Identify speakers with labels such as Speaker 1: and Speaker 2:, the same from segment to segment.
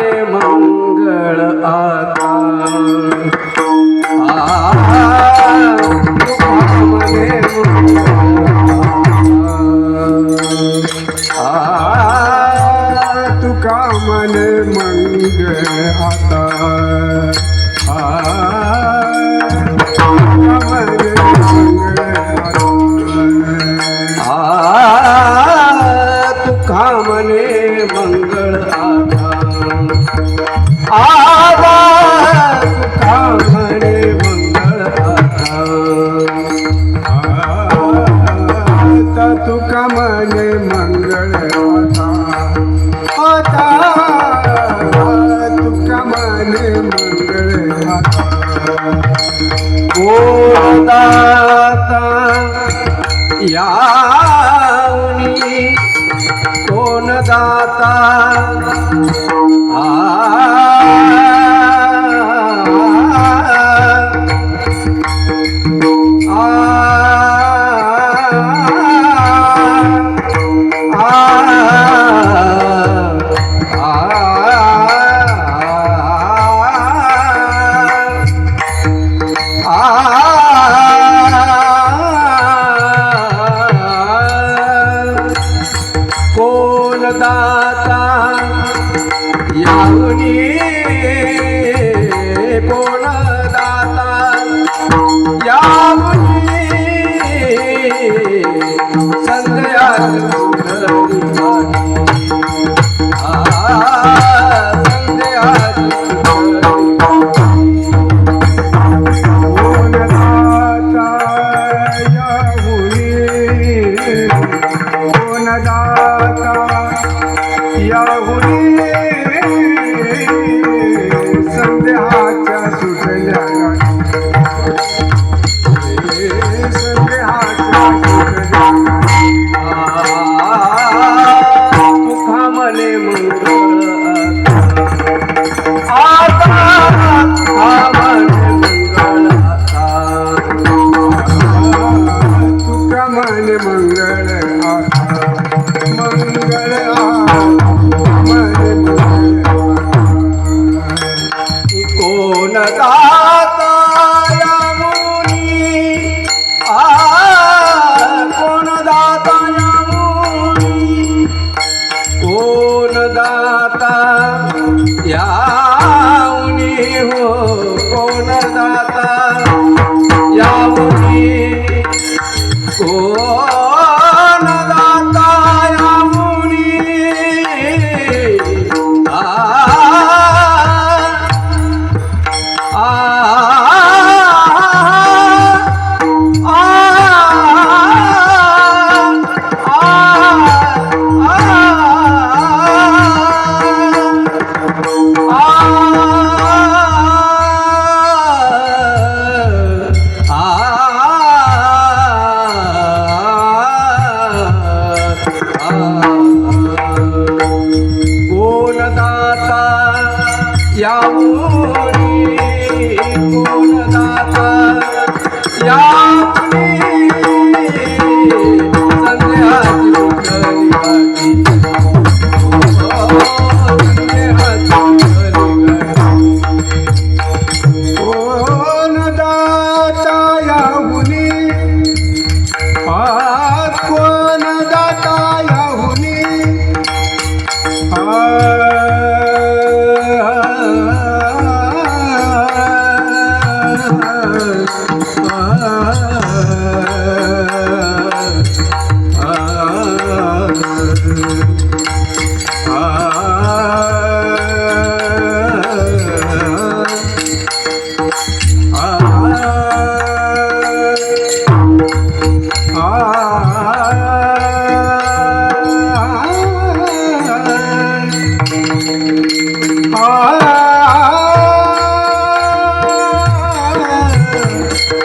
Speaker 1: झाले मंगळ आता आ यावनी कोण दाता आ आ आ दाता यावनी बोल दाता? या या या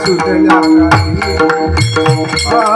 Speaker 1: I'm a Ah,